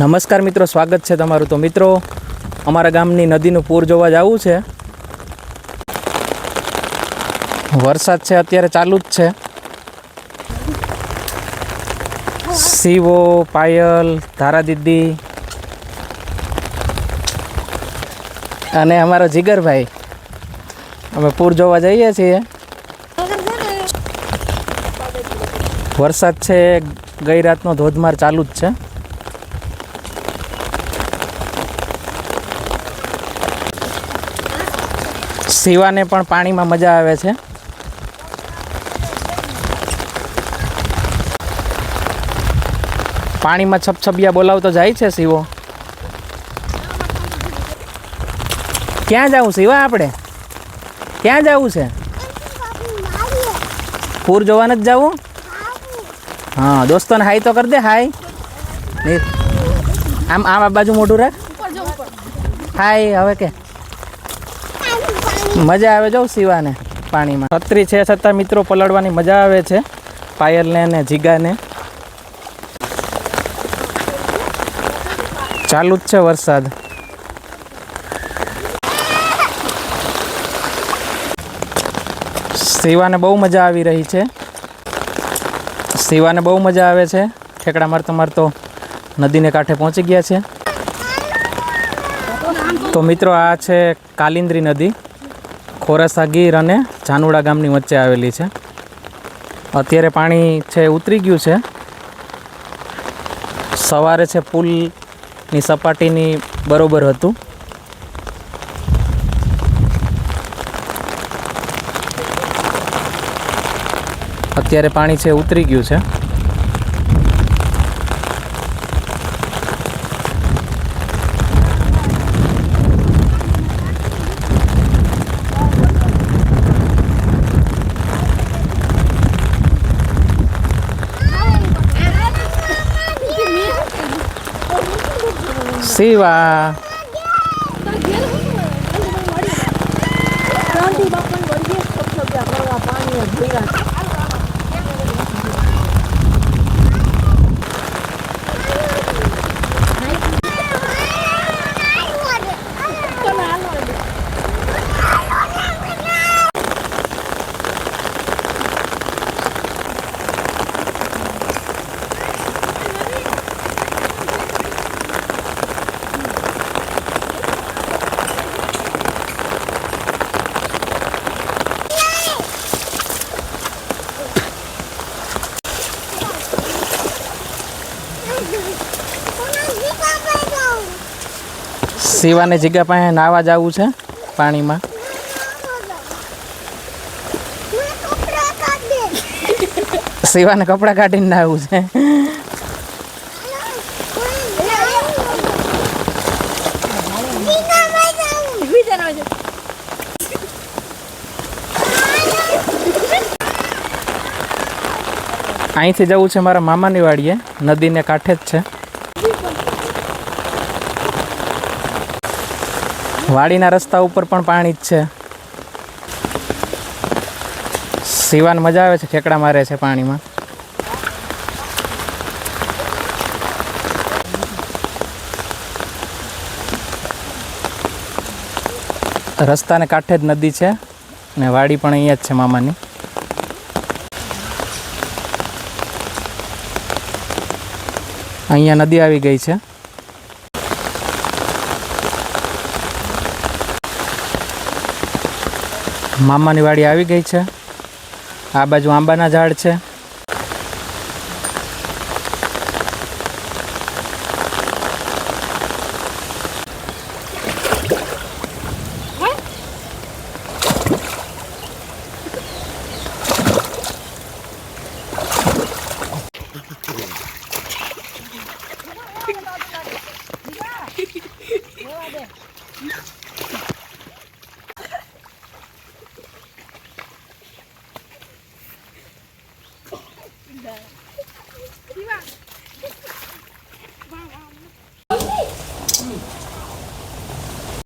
નમસ્કાર મિત્રો, સ્વાગત છે તમારું તો મિત્રો. અમારા ગામની નદીનું પૂર જોવા જવું છે. વરસાદ છે, અત્યારે ચાલુ જ છે. શિવો પાયલ ધારા દીદી અને અમારો જીગરભાઈ. અમે પૂર જોવા જઈએ છીએ. વરસાદ છે, ગઈ રાતનો ધોધમાર ચાલુ જ છે. શિવાને પણ પાણીમાં મજા આવે છે. પાણીમાં છપછપિયા બોલાવતો જાય છે શિવો. ક્યાં જવું શિવા આપણે? ક્યાં જવું છે? પૂર જોવા નથી જવું? હા, દોસ્તોને હાઈ તો કરી દે હાઈ આમ આમ આ બાજુ મોઢું રાખ. હાય, હવે કે? મજા આવે જો સીવાને પાણીમાં. છત્રી છે છતાં મિત્રો પલળવાની મજા આવે છે. પાયલને ને જીગાને. ચાલુ જ છે વરસાદ. શિવાને બહુ મજા આવી રહી છે. શિવાને બહુ મજા આવે છે. ઠેકડા મારતો મારતો નદીને કાંઠે પહોંચી ગયા છે. તો મિત્રો આ છે કાલિંદ્રી નદી. ખોરાસા ગીર અને જાનુડા ગામની વચ્ચે આવેલી છે. અત્યારે પાણી છે, ઉતરી ગયું છે. સવારે છે, પુલની સપાટીની બરોબર હતું. અત્યારે પાણી છે, ઉતરી ગયું છે. શિવા. શિવાને જગ્યા પાસે નાવા જવું છે પાણીમાં. સીવાને કપડાં કાઢીને નાવું છે. અહીંથી જવું છે મારા મામાની વાડીએ. નદીને કાંઠે જ છે. વાડીના રસ્તા ઉપર પણ પાણી જ છે. સીવાન મજા આવે છે ઠેકડા મારે છે પાણીમાં. રસ્તાને કાંઠે જ નદી છે ને વાડી પણ અહીંયા જ છે મામાની. અહીંયા નદી આવી ગઈ છે. મામાની વાડી આવી ગઈ છે આ બાજુ આંબાના ઝાડ છે Yeah. 对，对吧。